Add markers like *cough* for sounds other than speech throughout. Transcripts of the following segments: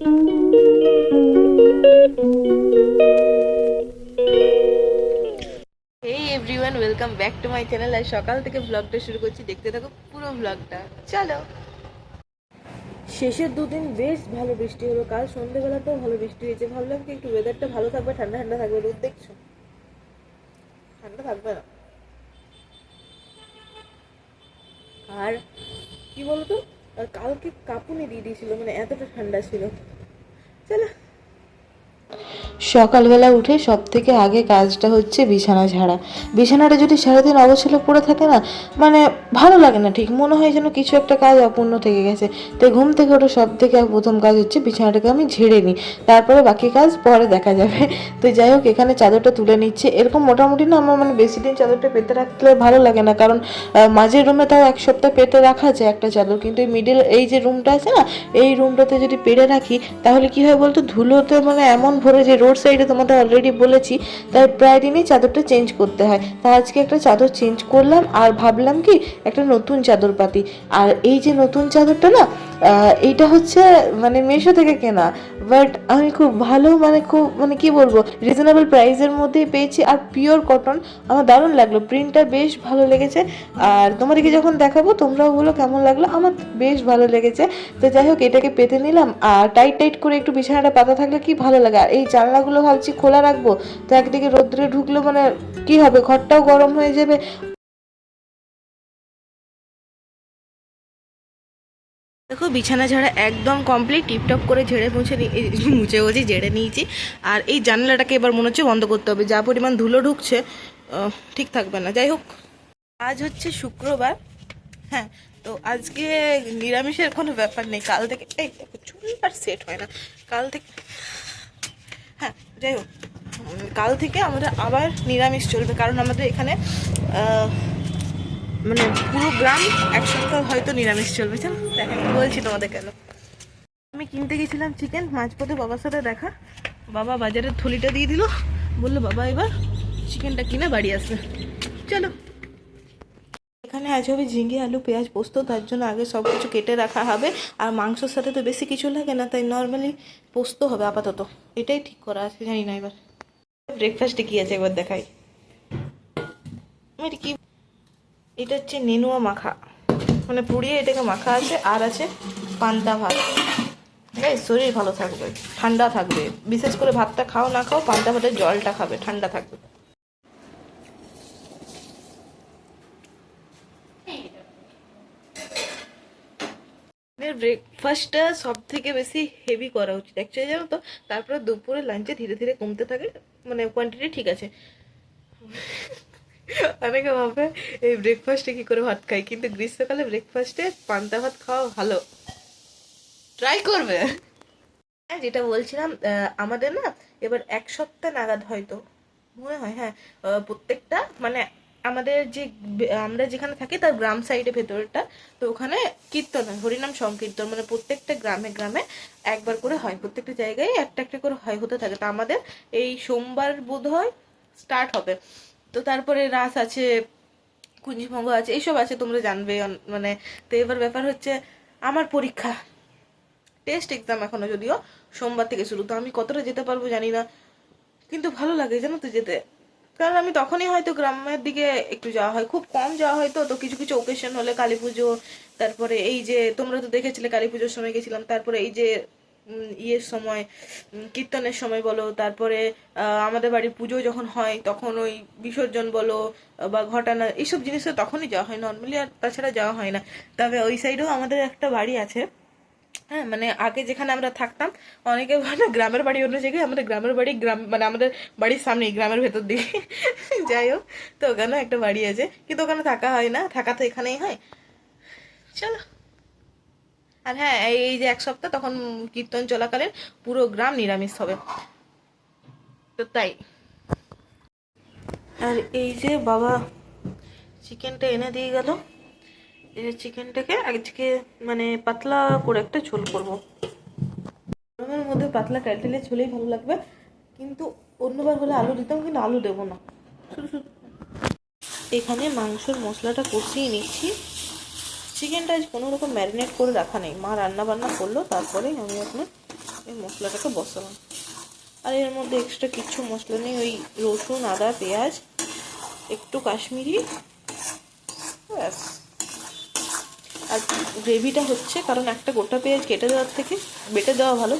Hey everyone welcome back to my channel আর সকাল থেকে ব্লগটা শুরু করছি। দেখতে থাকো পুরো ব্লগটা চলো। শেষের দুদিন বেশ ভালো বৃষ্টি হলো। কাল সন্ধ্যেবেলাতেও ভালো বৃষ্টি হয়েছে। ভাবলাম কি একটু ওয়েদারটা ভালো থাকবে, ঠান্ডা ঠান্ডা থাকবে, রোদ দেখছ? ঠান্ডা থাকবে না। আর কি বলতো? আর কালকে কাপুনি দিয়ে দিয়েছিল মানে এতটা ঠান্ডা ছিল। চলো। সকালবেলা উঠে সব থেকে আগে কাজটা হচ্ছে বিছানা ঝাড়া। বিছানাটা যদি সারাদিন অবসরে পড়ে থাকে না মানে ভালো লাগে না ঠিক। মনে হয় যেন কিছু একটা কাজ অপূর্ণ থেকে গেছে। তো ঘুম থেকে ওঠে সব থেকে প্রথম কাজ হচ্ছে বিছানাটাকে আমি ঝেড়ে নিই। তারপরে বাকি কাজ পরে দেখা যাবে। তো যাই হোক, এখানে চাদরটা তুলে নিচ্ছে। এরকম মোটামুটি না আমার মানে বেশি দিন চাদরটা পেতে রাখলে ভালো লাগে না। কারণ মাঝের রুমে তাও এক সপ্তাহ পেতে রাখা যায় একটা চাদর। কিন্তু এই মিডিল এই যে রুমটা আছে না, এই রুমটাতে যদি পেরে রাখি, তাহলে কি হয় বলতো? ধুলোতে মানে এমন ভরে যে রোড সাইডে তোমাদের অলরেডি বলেছি, তাই প্রায় দিনই চাদরটা চেঞ্জ করতে হয়। তা আজকে একটা চাদর চেঞ্জ করলাম আর ভাবলাম কি, একটা নতুন চাদর পাতি। আর এই যে নতুন চাদরটা না এইটা হচ্ছে মানে মেশো থেকে কেনা। বাট আমি খুব ভালো মানে খুব মানে কি বলব রিজনেবল প্রাইসের মধ্যেই পেয়েছি। আর পিওর কটন আমার দারুণ লাগল। প্রিন্টটা বেশ ভালো লেগেছে। আর তোমাদেরকে যখন দেখাবো, তোমরাও বলো কেমন লাগল। আমার বেশ ভালো লেগেছে। তো যাই হোক, এটাকে পেতে নিলাম। আর টাইট টাইট করে একটু বিছানাটা পাতা থাকলে কি ভালো লাগে? আর এই জানলাগুলো ভাবছি খোলা রাখব, তো একদিকে রোদ্রে ঢুকলো মানে কি হবে? ঘরটাও গরম হয়ে যাবে। দেখো, বিছানা ঝাড়া একদম কমপ্লিট টিপটপ করে ঝেড়ে মুছে মুছে বলছি, ঝেড়ে নিয়েছি। আর এই জানলাটাকে এবার মনে হচ্ছে বন্ধ করতে হবে। যা পরিমাণ ধুলো ঢুকছে ঠিক থাকবে না। যাই হোক, আজ হচ্ছে শুক্রবার। হ্যাঁ তো আজকে নিরামিষের কোনো ব্যাপার নেই। কাল থেকে চুল আর সেট হয় না। কাল থেকে হ্যাঁ যাই হোক। কাল থেকে আমাদের আবার নিরামিষ চলবে, কারণ আমাদের এখানে মানে পুরো গ্রাম এক সপ্তাহ হয়তো নিরামিষ চলবে। চল দেখেন বলছি তোমাদের কেন। আমি কিনতে গেছিলাম চিকেন মাঝপথে বাবার সাথে দেখা। বাবা বাজারের থলিটা দিয়ে দিল। বলল, বাবা, এবার চিকেনটা কিনে বাড়ি আসবে। চলো। এখানে আজ হবে ঝিঙে, আলু, পেঁয়াজ, পোস্ত, তার জন্য আগে সব কিছু কেটে রাখা হবে। আর মাংসর সাথে তো বেশি কিছু লাগে না, তাই নর্মালি পোস্ত হবে আপাতত। এটাই ঠিক করা আছে, জানি না এবার। ব্রেকফাস্টে কি আছে একবার দেখাই। এটা কি? এটা হচ্ছে নেনুয়া মাখা। মানে পুড়িয়ে এটাকে মাখা আছে, আর আছে পান্তা ভাত। এই শরীর ভালো থাকবে, ঠান্ডা থাকবে। বিশেষ করে ভাতটা খাও না খাও, পান্তা ভাতের জলটা খাবে, ঠান্ডা থাকবে। ব্রেকফাস্টটা সব থেকে বেশি হেভি করা উচিত। অ্যাকচুয়ালি জানো তো তারপরে দুপুরে লাঞ্চে ধীরে ধীরে কমতে থাকে মানে কোয়ান্টিটি ঠিক আছে। অনেকে ভাবে এই ব্রেকফাস্টে কি করে ভাত খাই কিন্তু গ্রীষ্মকালে ব্রেকফাস্টে পান্তা ভাত খাওয়া ভালো। ট্রাই করবে। হ্যাঁ যেটা বলছিলাম আমাদের না এবার এক সপ্তাহ নাগাদ হয়তো মনে হয় হ্যাঁ প্রত্যেকটা মানে আমাদের যে আমরা যেখানে থাকি তার গ্রাম সাইডে ভেতরটা, তো ওখানে কীর্তন হয় হরিনাম সংকীর্তন মানে প্রত্যেকটা গ্রামে গ্রামে একবার করে হয়, প্রত্যেকটা জায়গায় একটা একটা করে হয়, হতে থাকে। তো আমাদের এই সোমবার বোধ হয় স্টার্ট হবে। তো তারপরে রাস আছে, কুঞ্জিভঙ্গ আছে এইসব আছে, তোমরা জানবে। মানে তো এবার ব্যাপার হচ্ছে আমার পরীক্ষা। টেস্ট এক্সাম এখনও যদিও সোমবার থেকে শুরু, তো আমি কতটা যেতে পারব জানি না। কিন্তু ভালো লাগে, জানো তো যেতে। কারণ আমি তখনই হয়তো গ্রামের দিকে একটু যাওয়া হয়। খুব কম যাওয়া হয় তো তো কিছু কিছু ওকেশন হলে কালী পুজো, তারপরে এই যে তোমরা তো দেখেছিলে কালী পুজোর সময় গেছিলাম, তারপরে এই যে ইয়ের সময় কীর্তনের সময় বলো, তারপরে আমাদের বাড়ির পুজো যখন হয়, তখন ওই বিসর্জন বলো, বা ঘটানা, এইসব জিনিসে তখনই যাওয়া হয় নর্মালি আর তাছাড়া যাওয়া হয় না। তবে ওই সাইডেও আমাদের একটা বাড়ি আছে। হ্যাঁ মানে আগে যেখানে আমরা থাকতাম, অনেকে মানে গ্রামের বাড়ি অন্য জায়গায়, আমাদের গ্রামের বাড়ি গ্রাম মানে আমাদের বাড়ির সামনে গ্রামের ভেতর দিকে। *laughs* যাই হোক, তো ওখানে একটা বাড়ি আছে। কিন্তু ওখানে থাকা হয় না, থাকা তো এখানেই হয়। চলো। আর হ্যাঁ এই- যে এক সপ্তাহ, তখন কীর্তন চলাকালীন পুরো গ্রাম নিরামিষ হবে। তো তাই। আর এই যে বাবা চিকেনটা এনে দিয়ে গেল। এই যে চিকেনটাকে আজকে মানে পাতলা করে একটা ঝোল করব। গরমের মধ্যে পাতলা কাটলে ঝোলেই ভালো লাগবে, কিন্তু অন্যবার হলে আলু দিতাম, কিন্তু আলু দেবো না। শুধু শুধু। এখানে মাংসর মশলাটা কষিয়ে নিচ্ছি। চিকেনটা আজ কোনো রকম ম্যারিনেট করে রাখা নেই। মা রান্না বান্না করল তারপরে আমি এখন এই মশলাটাকে বসালাম। আর এর মধ্যে এক্সট্রা কিচ্ছু মশলা নেই, ওই রসুন, আদা, পেঁয়াজ, একটু কাশ্মীরি, ব্যাস। আর গ্রেভিটা হচ্ছে, কারণ একটা গোটা পেঁয়াজ কেটে দেওয়ার থেকে বেটে দেওয়া ভালো,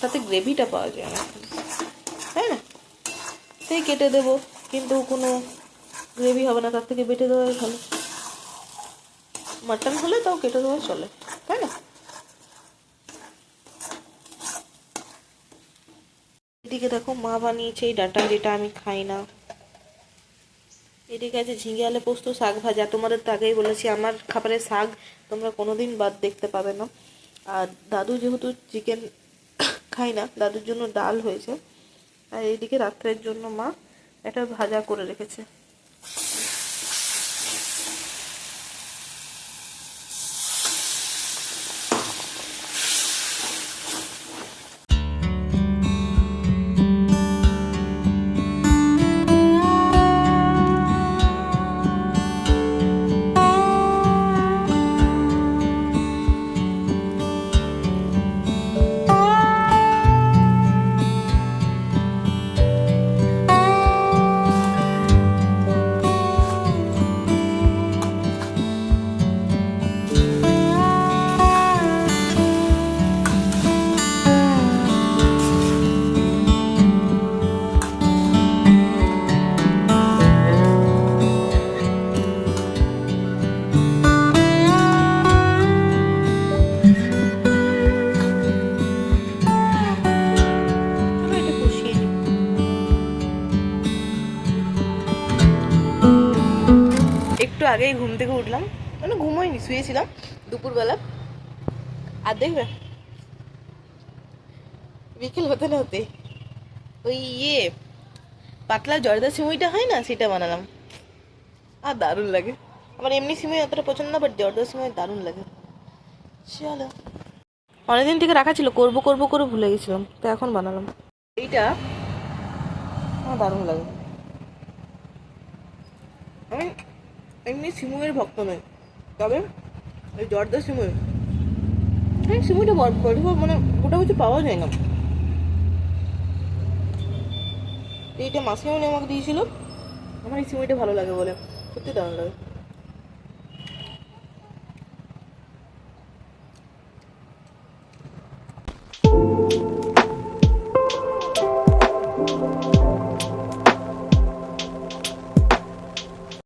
তাতে গ্রেভিটা পাওয়া যায় না। তাই না? সেই কেটে দেবো, কিন্তু কোনো গ্রেভি হবে না, তার থেকে বেটে দেওয়াই ভালো। মাটন হলে তাও কেটে দেওয়া চলে, তাই না? এদিকে দেখো মা বানিয়েছে এই ডাটা, যেটা আমি খাই না। এদিকে আছে, ঝিঙে আলে পোস্ত, শাক ভাজা। তোমাদের তো আগেই বলেছি, আমার খাবারের শাক তোমরা কোনোদিন বাদ দেখতে পাবে না। আর দাদু যেহেতু চিকেন খাই না, দাদুর জন্য ডাল হয়েছে। আর এইদিকে রাত্রের জন্য মা এটা ভাজা করে রেখেছে। আগেই ঘুম থেকে উঠলাম। মানে ঘুমোইনি, শুয়েছিলাম দুপুরবেলা। আর দেখবে, বিকেল হতে না হতে ওই ইয়ে পাতলা জর্দা সিমুইটা হয় না, সেটা বানালাম। আর দারুণ লাগে। আমার এমনি সিমুই অতটা পছন্দ না বাট জর্দা সিমুই দারুণ লাগে। চলো। অনেকদিন থেকে রাখা ছিল, করব করব করে ভুলে গেছিলাম, তো এখন বানালাম। এইটা আমার দারুণ লাগে। আমি এমনি সিমুয়ের ভক্ত নয়। তবে ওই জর্দা সিমুই হ্যাঁ সিমুইটা বড় মানে ওটা কিছু পাওয়া যায় না। এইটা মাসিমণি আমাকে দিয়েছিল। আমার এই সিমুইটা ভালো লাগে বলে। সত্যি দারুণ লাগে।